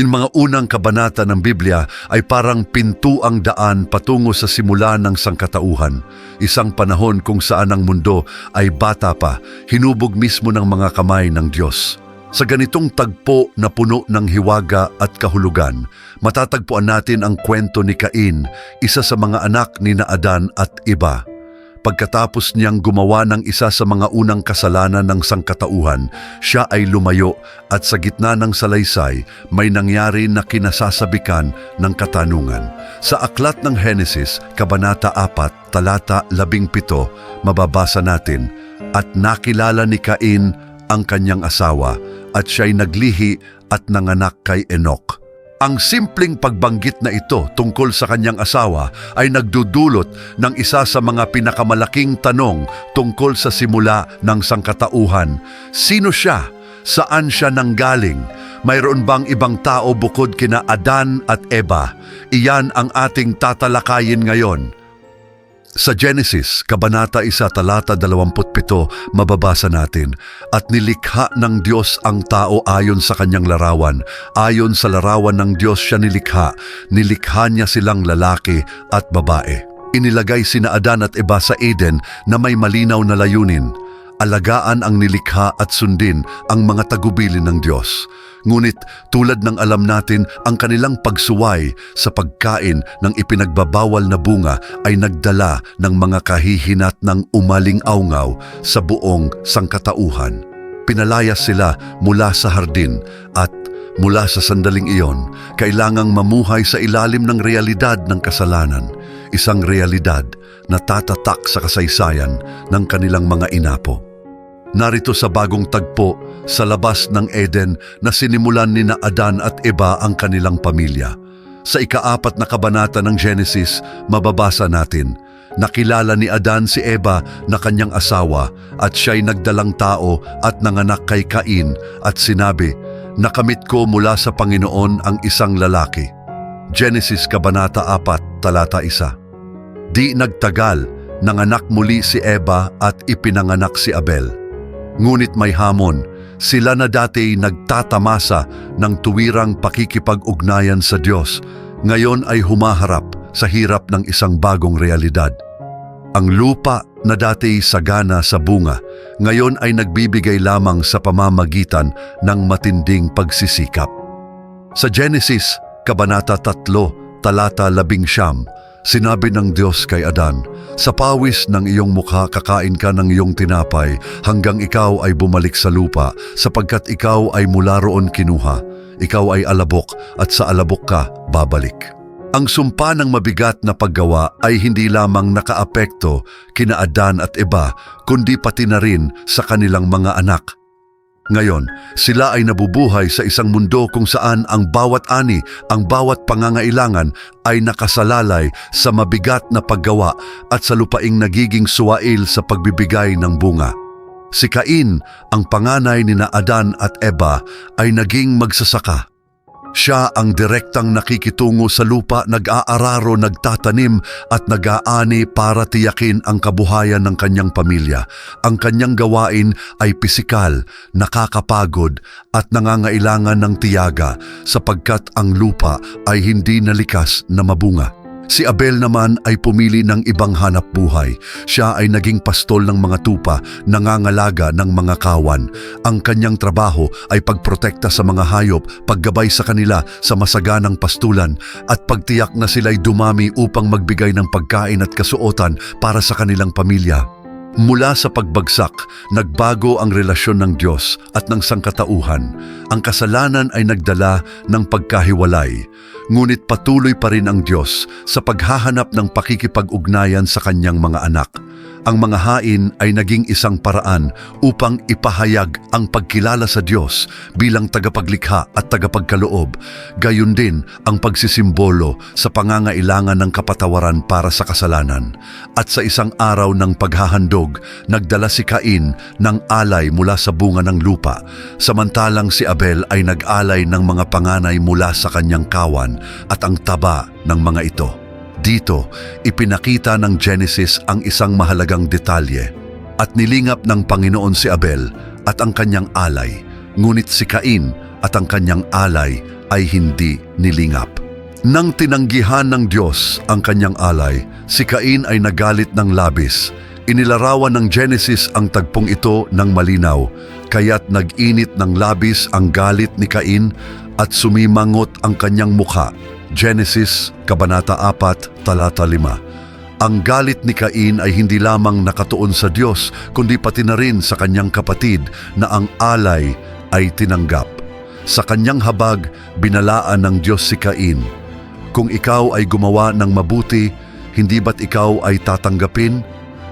Yung mga unang kabanata ng Biblia ay parang pintuang daan patungo sa simula ng sangkatauhan. Isang panahon kung saan ang mundo ay bata pa, hinubog mismo ng mga kamay ng Diyos. Sa ganitong tagpo na puno ng hiwaga at kahulugan, matatagpuan natin ang kwento ni Cain, isa sa mga anak ni na Adan at iba. Pagkatapos niyang gumawa ng isa sa mga unang kasalanan ng sangkatauhan, siya ay lumayo at sa gitna ng salaysay may nangyari na kinasasabikan ng katanungan. Sa aklat ng Henesis, Kabanata 4, Talata 17, mababasa natin, At nakilala ni Cain ang kanyang asawa at siya'y naglihi at nanganak kay Enoch. Ang simpleng pagbanggit na ito tungkol sa kanyang asawa ay nagdudulot ng isa sa mga pinakamalaking tanong tungkol sa simula ng sangkatauhan. Sino siya? Saan siya nanggaling? Mayroon bang ibang tao bukod kina Adan at Eva? Iyan ang ating tatalakayin ngayon. Sa Genesis, Kabanata 1, Talata 27, mababasa natin, At nilikha ng Diyos ang tao ayon sa kanyang larawan. Ayon sa larawan ng Diyos siya nilikha. Nilikha niya silang lalaki at babae. Inilagay sina Adan at Eva sa Eden na may malinaw na layunin. Alagaan ang nilikha at sundin ang mga tagubilin ng Diyos. Ngunit tulad ng alam natin, ang kanilang pagsuway sa pagkain ng ipinagbabawal na bunga ay nagdala ng mga kahihinat ng umaling aungaw sa buong sangkatauhan. Pinalayas sila mula sa hardin at mula sa sandaling iyon, kailangang mamuhay sa ilalim ng realidad ng kasalanan, isang realidad na tatatak sa kasaysayan ng kanilang mga inapo. Narito sa bagong tagpo sa labas ng Eden na sinimulan ni na Adan at Eva ang kanilang pamilya. Sa ikaapat na kabanata ng Genesis, mababasa natin, Nakilala ni Adan si Eva na kanyang asawa at siya'y nagdalang tao at nanganak kay Cain at sinabi, Nakamit ko mula sa Panginoon ang isang lalaki. Genesis Kabanata 4, Talata 1 Di nagtagal, nanganak muli si Eva at ipinanganak si Abel. Ngunit may hamon, sila na dati nagtatamasa ng tuwirang pakikipag-ugnayan sa Diyos, ngayon ay humaharap sa hirap ng isang bagong realidad. Ang lupa na dati sagana sa bunga, ngayon ay nagbibigay lamang sa pamamagitan ng matinding pagsisikap. Sa Genesis, Kabanata 3, Talata 11, sinabi ng Diyos kay Adan, Sa pawis ng iyong mukha kakain ka ng iyong tinapay hanggang ikaw ay bumalik sa lupa sapagkat ikaw ay mula roon kinuha. Ikaw ay alabok at sa alabok ka babalik. Ang sumpa ng mabigat na paggawa ay hindi lamang nakaapekto kina Adan at Eva, kundi pati na rin sa kanilang mga anak. Ngayon, sila ay nabubuhay sa isang mundo kung saan ang bawat ani, ang bawat pangangailangan ay nakasalalay sa mabigat na paggawa at sa lupaing nagiging suwail sa pagbibigay ng bunga. Si Cain, ang panganay ni Adan at Eva, ay naging magsasaka. Siya ang direktang nakikitungo sa lupa, nag-aararo, nagtatanim at nag-aani para tiyakin ang kabuhayan ng kanyang pamilya. Ang kanyang gawain ay pisikal, nakakapagod at nangangailangan ng tiyaga sapagkat ang lupa ay hindi nalikas na mabunga. Si Abel naman ay pumili ng ibang hanap buhay. Siya ay naging pastol ng mga tupa, nangangalaga ng mga kawan. Ang kanyang trabaho ay pagprotekta sa mga hayop, paggabay sa kanila sa masaganang pastulan, at pagtiyak na sila'y dumami upang magbigay ng pagkain at kasuotan para sa kanilang pamilya. Mula sa pagbagsak, nagbago ang relasyon ng Diyos at ng sangkatauhan. Ang kasalanan ay nagdala ng pagkahiwalay. Ngunit patuloy pa rin ang Diyos sa paghahanap ng pakikipag-ugnayan sa kanyang mga anak. Ang mga hain ay naging isang paraan upang ipahayag ang pagkilala sa Diyos bilang tagapaglikha at tagapagkaloob. Gayon din ang pagsisimbolo sa pangangailangan ng kapatawaran para sa kasalanan. At sa isang araw ng paghahandog, nagdala si Cain ng alay mula sa bunga ng lupa, samantalang si Abel ay nag-alay ng mga panganay mula sa kanyang kawan at ang taba ng mga ito. Dito, ipinakita ng Genesis ang isang mahalagang detalye at nilingap ng Panginoon si Abel at ang kanyang alay, ngunit si Cain at ang kanyang alay ay hindi nilingap. Nang tinanggihan ng Diyos ang kanyang alay, si Cain ay nagalit ng labis. Inilarawan ng Genesis ang tagpong ito ng malinaw, kaya't nag-init ng labis ang galit ni Cain at sumimangot ang kanyang mukha. Genesis, Kabanata 4, Talata 5. Ang galit ni Cain ay hindi lamang nakatuon sa Diyos, kundi pati na rin sa kanyang kapatid na ang alay ay tinanggap. Sa kanyang habag, binalaan ng Diyos si Cain. Kung ikaw ay gumawa ng mabuti, hindi ba't ikaw ay tatanggapin?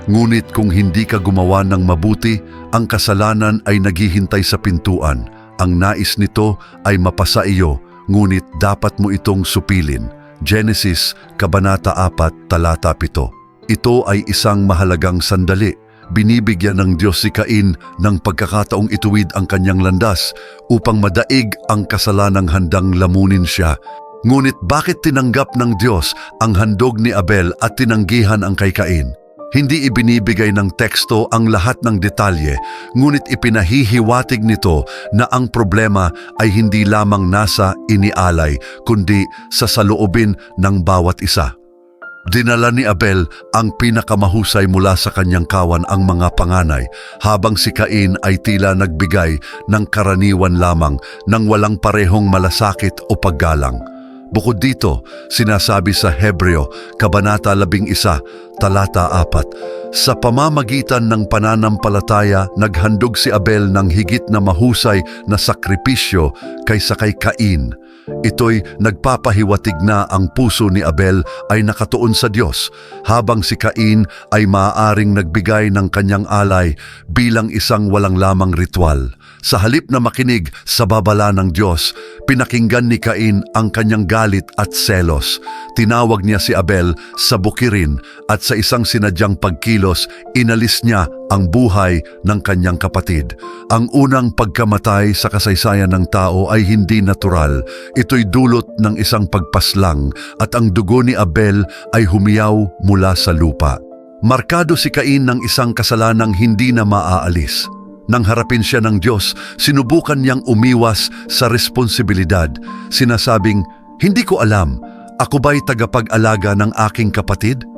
Ngunit kung hindi ka gumawa ng mabuti, ang kasalanan ay naghihintay sa pintuan. Ang nais nito ay mapasa iyo, ngunit dapat mo itong supilin. Genesis, Kabanata 4, Talata 7. Ito ay isang mahalagang sandali. Binibigyan ng Diyos si Cain ng pagkakataong ituwid ang kanyang landas upang madaig ang kasalanang handang lamunin siya. Ngunit bakit tinanggap ng Diyos ang handog ni Abel at tinanggihan ang kay Cain? Hindi ibinibigay ng teksto ang lahat ng detalye, ngunit ipinahihiwatig nito na ang problema ay hindi lamang nasa inialay, kundi sa saloobin ng bawat isa. Dinala ni Abel ang pinakamahusay mula sa kanyang kawan ang mga panganay, habang si Cain ay tila nagbigay ng karaniwan lamang ng walang parehong malasakit o paggalang. Bukod dito, sinasabi sa Hebreo, Kabanata 11, Talata 4, Sa pamamagitan ng pananampalataya, naghandog si Abel ng higit na mahusay na sakripisyo kaysa kay Cain. Ito'y nagpapahiwatig na ang puso ni Abel ay nakatuon sa Diyos, habang si Cain ay maaaring nagbigay ng kanyang alay bilang isang walang lamang ritual. Sa halip na makinig sa babala ng Diyos, pinakinggan ni Cain ang kanyang galit at selos. Tinawag niya si Abel sa bukirin at sa isang sinadyang pagkilos, inalis niya ang buhay ng kanyang kapatid. Ang unang pagkamatay sa kasaysayan ng tao ay hindi natural. Ito'y dulot ng isang pagpaslang at ang dugo ni Abel ay humiyaw mula sa lupa. Markado si Cain ng isang kasalanang hindi na maaalis. Nang harapin siya ng Diyos, sinubukan niyang umiwas sa responsibilidad. Sinasabing, Hindi ko alam, ako ba'y tagapag-alaga ng aking kapatid?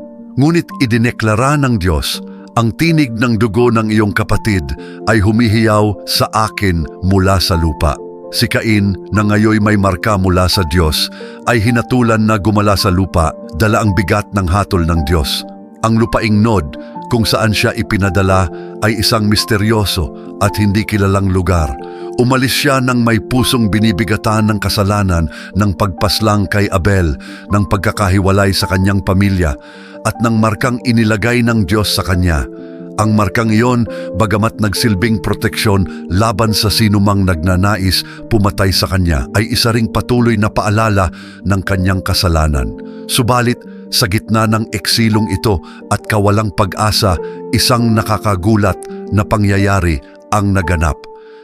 Ngunit idineklara ng Diyos, ang tinig ng dugo ng iyong kapatid ay humihiyaw sa akin mula sa lupa. Si Cain, na ngayoy may marka mula sa Diyos, ay hinatulan na gumala sa lupa, dala ang bigat ng hatol ng Diyos. Ang lupaing nod kung saan siya ipinadala ay isang misteryoso at hindi kilalang lugar. Umalis siya ng may pusong binibigatan ng kasalanan ng pagpaslang kay Abel, ng pagkakahiwalay sa kanyang pamilya, at ng markang inilagay ng Diyos sa kanya. Ang markang iyon, bagamat nagsilbing proteksyon laban sa sinumang nagnanais pumatay sa kanya, ay isa ring patuloy na paalala ng kanyang kasalanan. Subalit, sa gitna ng eksilong ito at kawalang pag-asa, isang nakakagulat na pangyayari ang naganap.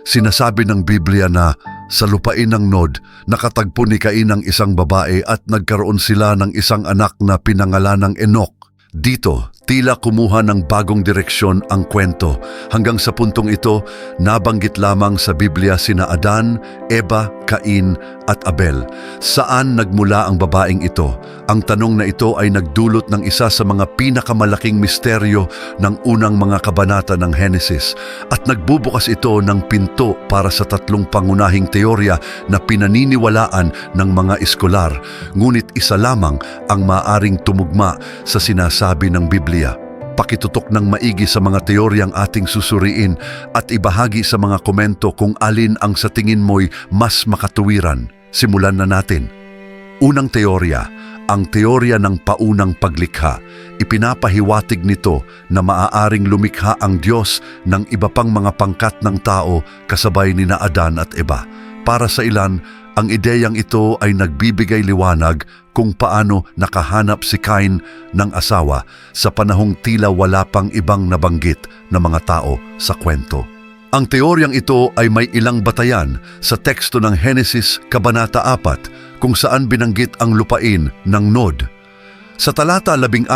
Sinasabi ng Biblia na sa lupain ng Nod, nakatagpo ni Cain ng isang babae at nagkaroon sila ng isang anak na pinangalan ng Enoch. Dito, tila kumuha ng bagong direksyon ang kwento. Hanggang sa puntong ito, nabanggit lamang sa Biblia sina Adan, Eva, Cain at Abel. Saan nagmula ang babaeng ito? Ang tanong na ito ay nagdulot ng isa sa mga pinakamalaking misteryo ng unang mga kabanata ng Henesis at nagbubukas ito ng pinto para sa tatlong pangunahing teorya na pinaniniwalaan ng mga eskolar, ngunit isa lamang ang maaring tumugma sa sinasabi ng Biblia pakitutok ng maigi sa mga teoryang ating susuriin at ibahagi sa mga komento kung alin ang sa tingin mo'y mas makatuwiran. Simulan na natin. Unang teorya, ang teorya ng paunang paglikha. Ipinapahiwatig nito na maaaring lumikha ang Diyos ng iba pang mga pangkat ng tao kasabay ni Adan at Eva. Para sa ilan, ang ideyang ito ay nagbibigay liwanag kung paano nakahanap si Cain ng asawa sa panahong tila wala pang ibang nabanggit na mga tao sa kwento. Ang teoryang ito ay may ilang batayan sa teksto ng Henesis Kabanata 4 kung saan binanggit ang lupain ng Nod. Sa talata 16,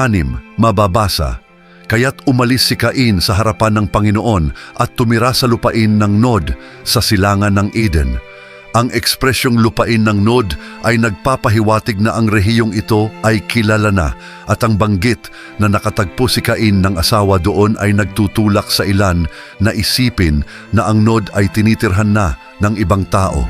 mababasa, Kaya't umalis si Cain sa harapan ng Panginoon at tumira sa lupain ng Nod sa silangan ng Eden. Ang ekspresyong lupain ng Nod ay nagpapahiwatig na ang rehiyong ito ay kilala na at ang banggit na nakatagpo si Cain ng asawa doon ay nagtutulak sa ilan na isipin na ang Nod ay tinitirhan na ng ibang tao.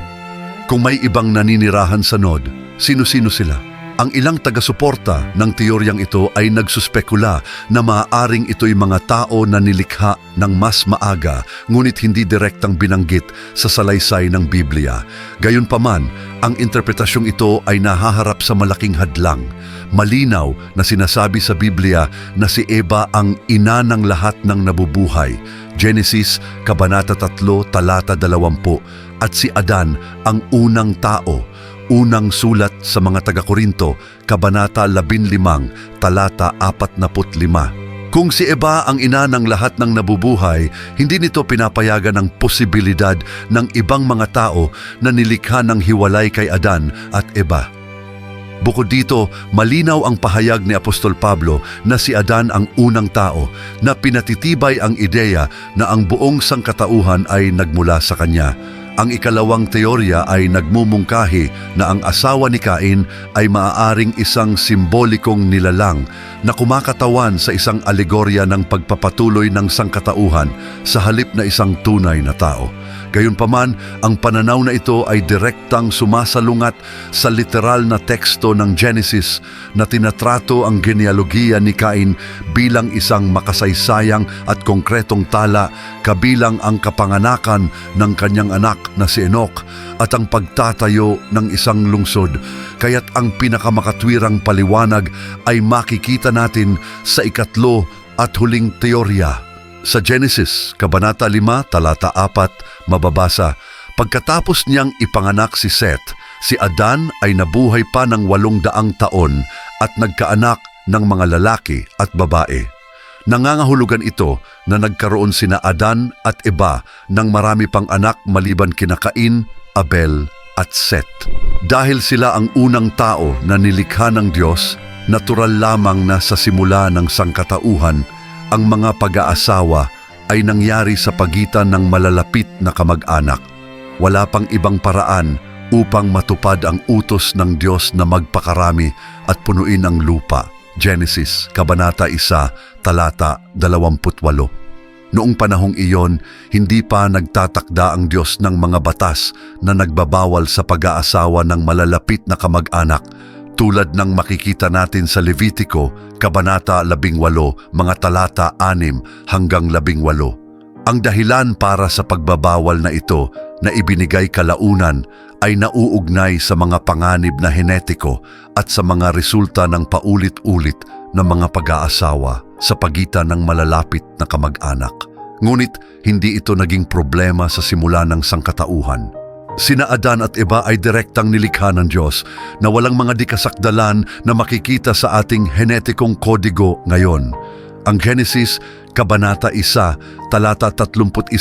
Kung may ibang naninirahan sa Nod, sino-sino sila? Ang ilang taga-suporta ng teoryang ito ay nagsuspekula na maaaring ito'y mga tao na nilikha ng mas maaga ngunit hindi direktang binanggit sa salaysay ng Biblia. Gayunpaman, ang interpretasyong ito ay nahaharap sa malaking hadlang. Malinaw na sinasabi sa Biblia na si Eva ang ina ng lahat ng nabubuhay. Genesis, Kabanata 3, Talata 20, at si Adan ang unang tao Unang sulat sa mga taga-Korinto, Kabanata 15, Talata 45. Kung si Eba ang ina ng lahat ng nabubuhay, hindi nito pinapayagan ang posibilidad ng ibang mga tao na nilikha ng hiwalay kay Adan at Eba. Bukod dito, malinaw ang pahayag ni Apostol Pablo na si Adan ang unang tao na pinatitibay ang ideya na ang buong sangkatauhan ay nagmula sa kanya. Ang ikalawang teorya ay nagmumungkahi na ang asawa ni Cain ay maaaring isang simbolikong nilalang na kumakatawan sa isang alegorya ng pagpapatuloy ng sangkatauhan sa halip na isang tunay na tao. Gayunpaman, ang pananaw na ito ay direktang sumasalungat sa literal na teksto ng Genesis na tinatrato ang genealogiya ni Cain bilang isang makasaysayang at konkretong tala kabilang ang kapanganakan ng kanyang anak na si Enoch at ang pagtatayo ng isang lungsod. Kaya't ang pinakamakatwirang paliwanag ay makikita natin sa ikatlo at huling teorya. Sa Genesis, Kabanata 5, Talata 4, mababasa, Pagkatapos niyang ipanganak si Seth, si Adan ay nabuhay pa ng walong daang taon at nagkaanak ng mga lalaki at babae. Nangangahulugan ito na nagkaroon sina Adan at Eba ng marami pang anak maliban kina Cain, Abel at Seth. Dahil sila ang unang tao na nilikha ng Diyos, natural lamang na sa simula ng sangkatauhan, ang mga pag-aasawa ay nangyari sa pagitan ng malalapit na kamag-anak. Wala pang ibang paraan upang matupad ang utos ng Diyos na magpakarami at punuin ang lupa. Genesis, Kabanata 1, Talata 28. Noong panahong iyon, hindi pa nagtatakda ang Diyos ng mga batas na nagbabawal sa pag-aasawa ng malalapit na kamag-anak tulad ng makikita natin sa Levitico, Kabanata 18, mga talata 6 hanggang 18. Ang dahilan para sa pagbabawal na ito na ibinigay kalaunan ay nauugnay sa mga panganib na henetiko at sa mga resulta ng paulit-ulit na mga pag-aasawa sa pagitan ng malalapit na kamag-anak. Ngunit hindi ito naging problema sa simula ng sangkatauhan. Sina Adan at Eba ay direktang nilikha ng Diyos na walang mga dikasakdalan na makikita sa ating henetikong kodigo ngayon. Ang Genesis, Kabanata 1, Talata 31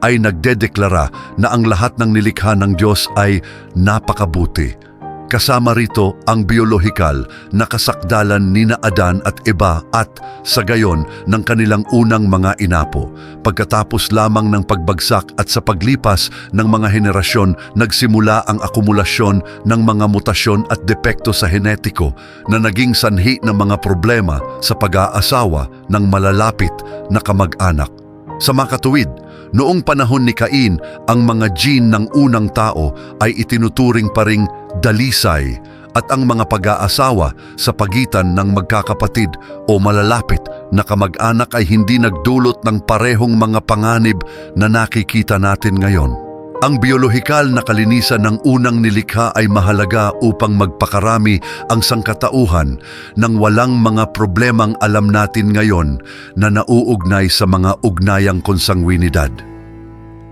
ay nagdedeklara na ang lahat ng nilikha ng Diyos ay napakabuti. Kasama rito ang biolohikal na kasakdalan ni na Adan at Eba at sa gayon ng kanilang unang mga inapo. Pagkatapos lamang ng pagbagsak at sa paglipas ng mga henerasyon, nagsimula ang akumulasyon ng mga mutasyon at depekto sa henetiko na naging sanhi ng mga problema sa pag-aasawa ng malalapit na kamag-anak. Sa makatuwid, noong panahon ni Cain, ang mga gene ng unang tao ay itinuturing pa ring dalisay at ang mga pag-aasawa sa pagitan ng magkakapatid o malalapit na kamag-anak ay hindi nagdulot ng parehong mga panganib na nakikita natin ngayon. Ang biolohikal na kalinisan ng unang nilikha ay mahalaga upang magpakarami ang sangkatauhan ng walang mga problemang alam natin ngayon na nauugnay sa mga ugnayang konsangwinidad.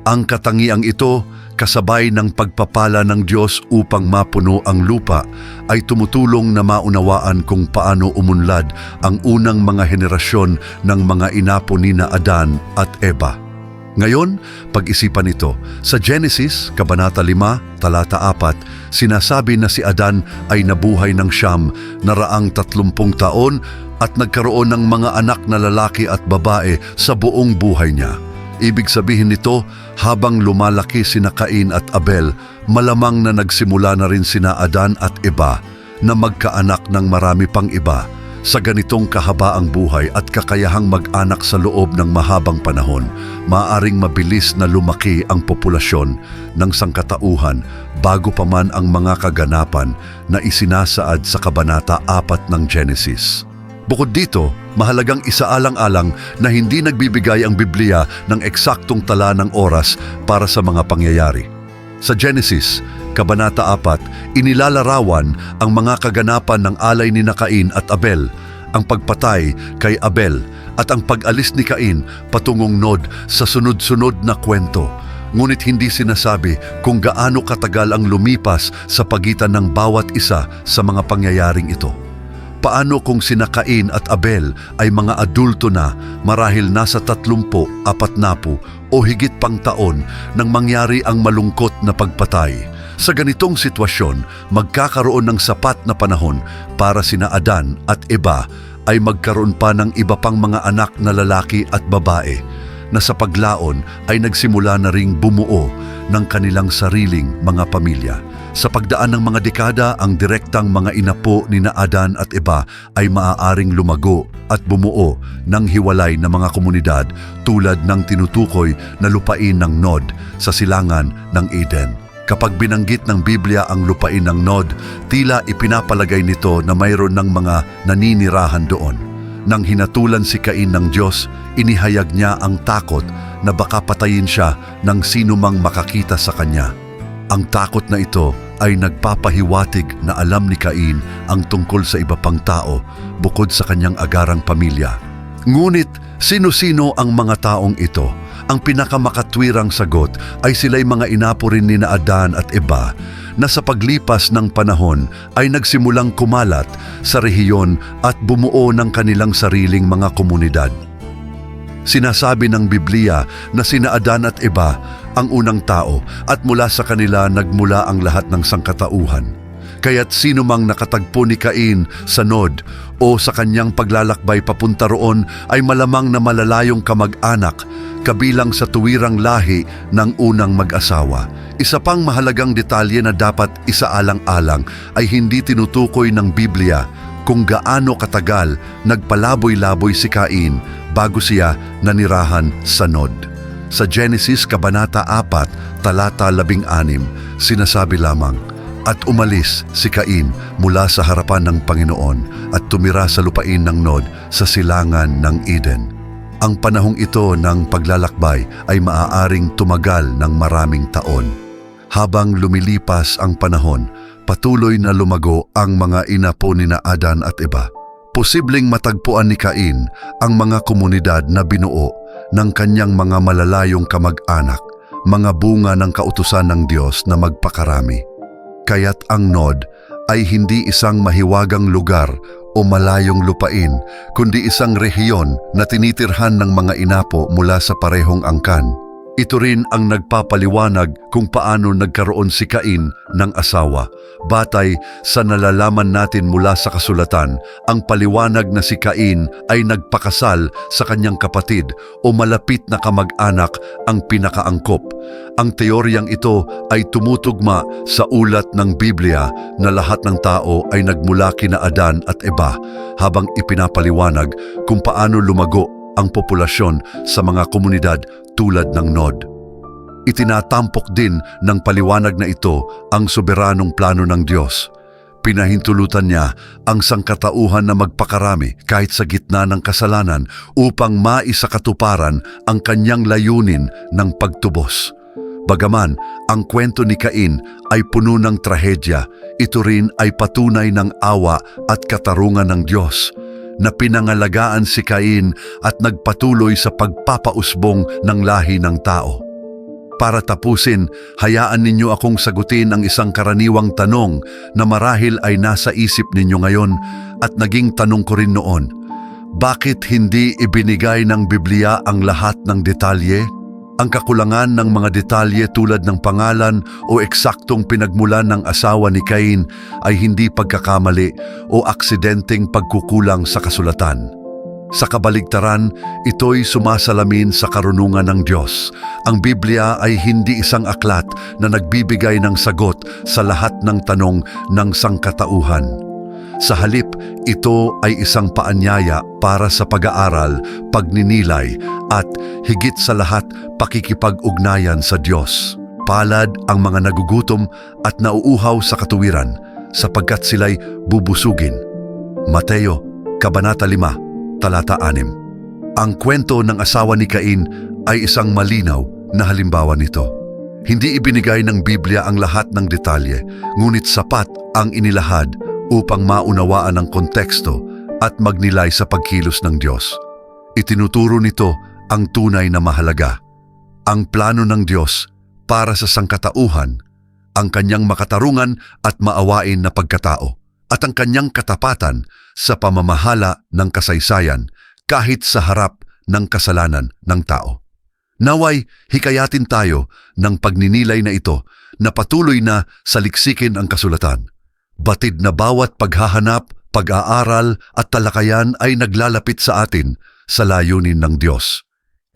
Ang katangiang ito, kasabay ng pagpapala ng Diyos upang mapuno ang lupa, ay tumutulong na maunawaan kung paano umunlad ang unang mga henerasyon ng mga inapo ni Adan at Eva. Ngayon, pag-isipan ito. Sa Genesis, Kabanata 5, Talata 4, sinasabi na si Adan ay nabuhay ng siyam na raang tatlumpung taon at nagkaroon ng mga anak na lalaki at babae sa buong buhay niya. Ibig sabihin nito, habang lumalaki sina Cain at Abel, malamang na nagsimula na rin sina Adan at Eva na magkaanak ng marami pang iba sa ganitong kahabaang buhay at kakayahang mag-anak sa loob ng mahabang panahon, maaring mabilis na lumaki ang populasyon ng sangkatauhan bago pa man ang mga kaganapan na isinasaad sa Kabanata 4 ng Genesis. Bukod dito, mahalagang isaalang-alang na hindi nagbibigay ang Biblia ng eksaktong tala ng oras para sa mga pangyayari. Sa Genesis, Kabanata 4, inilalarawan ang mga kaganapan ng alay ni Cain at Abel, ang pagpatay kay Abel at ang pag-alis ni Cain patungong Nod sa sunod-sunod na kwento. Ngunit hindi sinasabi kung gaano katagal ang lumipas sa pagitan ng bawat isa sa mga pangyayaring ito. Paano kung sina Cain at Abel ay mga adulto na marahil nasa tatlumpo, apat napu o higit pang taon nang mangyari ang malungkot na pagpatay? Sa ganitong sitwasyon, magkakaroon ng sapat na panahon para sina Adan at Eva ay magkaroon pa ng iba pang mga anak na lalaki at babae na sa paglaon ay nagsimula na ring bumuo ng kanilang sariling mga pamilya. Sa pagdaan ng mga dekada, ang direktang mga inapo ni na Adan at Eva ay maaaring lumago at bumuo ng hiwalay na mga komunidad tulad ng tinutukoy na lupain ng Nod sa silangan ng Eden. Kapag binanggit ng Biblia ang lupain ng Nod, tila ipinapalagay nito na mayroon ng mga naninirahan doon. Nang hinatulan si Cain ng Diyos, inihayag niya ang takot na baka patayin siya ng sino mang makakita sa kanya. Ang takot na ito ay nagpapahiwatig na alam ni Cain ang tungkol sa iba pang tao bukod sa kanyang agarang pamilya. Ngunit sino-sino ang mga taong ito? Ang pinakamakatwirang sagot ay sila'y mga inapo rin ni Adan at Eva na sa paglipas ng panahon ay nagsimulang kumalat sa rehiyon at bumuo ng kanilang sariling mga komunidad. Sinasabi ng Biblia na sina Adan at Eva ang unang tao at mula sa kanila nagmula ang lahat ng sangkatauhan. Kaya't sino mang nakatagpo ni Cain sa Nod o sa kanyang paglalakbay papunta roon ay malamang na malalayong kamag-anak kabilang sa tuwirang lahi ng unang mag-asawa. Isa pang mahalagang detalye na dapat isaalang-alang ay hindi tinutukoy ng Biblia kung gaano katagal nagpalaboy-laboy si Cain bago siya nanirahan sa Nod. Sa Genesis Kabanata 4, talata 16, sinasabi lamang, At umalis si Cain mula sa harapan ng Panginoon at tumira sa lupain ng Nod sa silangan ng Eden. Ang panahong ito ng paglalakbay ay maaaring tumagal ng maraming taon. Habang lumilipas ang panahon, patuloy na lumago ang mga inapo ni na Adan at Eva. Posibleng matagpuan ni Cain ang mga komunidad na binuo ng kanyang mga malalayong kamag-anak, mga bunga ng kautusan ng Diyos na magpakarami. Kaya't ang Nod ay hindi isang mahiwagang lugar o malayong lupain, kundi isang rehiyon na tinitirhan ng mga inapo mula sa parehong angkan. Ito rin ang nagpapaliwanag kung paano nagkaroon si Cain ng asawa. Batay sa nalalaman natin mula sa kasulatan, ang paliwanag na si Cain ay nagpakasal sa kanyang kapatid o malapit na kamag-anak ang pinakaangkop. Ang teoryang ito ay tumutugma sa ulat ng Biblia na lahat ng tao ay nagmula kina Adan at Eva habang ipinapaliwanag kung paano lumago ang populasyon sa mga komunidad tulad ng Nod. Itinatampok din ng paliwanag na ito ang soberanong plano ng Diyos. Pinahintulutan niya ang sangkatauhan na magpakarami kahit sa gitna ng kasalanan upang maisakatuparan ang kanyang layunin ng pagtubos. Bagaman ang kwento ni Cain ay puno ng trahedya, ito rin ay patunay ng awa at katarungan ng Diyos na pinangalagaan si Cain at nagpatuloy sa pagpapausbong ng lahi ng tao. Para tapusin, hayaan ninyo akong sagutin ang isang karaniwang tanong na marahil ay nasa isip ninyo ngayon at naging tanong ko rin noon. Bakit hindi ibinigay ng Biblia ang lahat ng detalye? Ang kakulangan ng mga detalye tulad ng pangalan o eksaktong pinagmulan ng asawa ni Cain ay hindi pagkakamali o aksidenteng pagkukulang sa kasulatan. Sa kabaligtaran, ito'y sumasalamin sa karunungan ng Diyos. Ang Biblia ay hindi isang aklat na nagbibigay ng sagot sa lahat ng tanong ng sangkatauhan. Sa halip, ito ay isang paanyaya para sa pag-aaral, pagninilay, at higit sa lahat, pakikipag-ugnayan sa Diyos. Palad ang mga nagugutom at nauuhaw sa katuwiran, sapagkat sila'y bubusugin. Mateo, Kabanata 5, Talata 6 Ang kwento ng asawa ni Cain ay isang malinaw na halimbawa nito. Hindi ibinigay ng Biblia ang lahat ng detalye, ngunit sapat ang inilahad upang maunawaan ang konteksto at magnilay sa pagkilos ng Diyos. Itinuturo nito ang tunay na mahalaga. Ang plano ng Diyos para sa sangkatauhan, ang kanyang makatarungan at maawain na pagkatao, at ang kanyang katapatan sa pamamahala ng kasaysayan kahit sa harap ng kasalanan ng tao. Naway, hikayatin tayo ng pagninilay na ito na patuloy na saliksikin ang kasulatan. Batid na bawat paghahanap, pag-aaral at talakayan ay naglalapit sa atin sa layunin ng Diyos.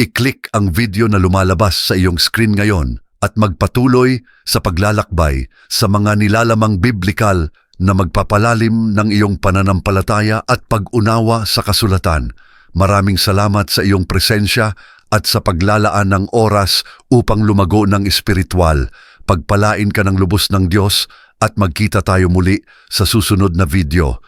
I-click ang video na lumalabas sa iyong screen ngayon at magpatuloy sa paglalakbay sa mga nilalamang biblikal na magpapalalim ng iyong pananampalataya at pag-unawa sa kasulatan. Maraming salamat sa iyong presensya at sa paglalaan ng oras upang lumago ng espiritual. Pagpalain ka ng lubos ng Diyos at magkita tayo muli sa susunod na video.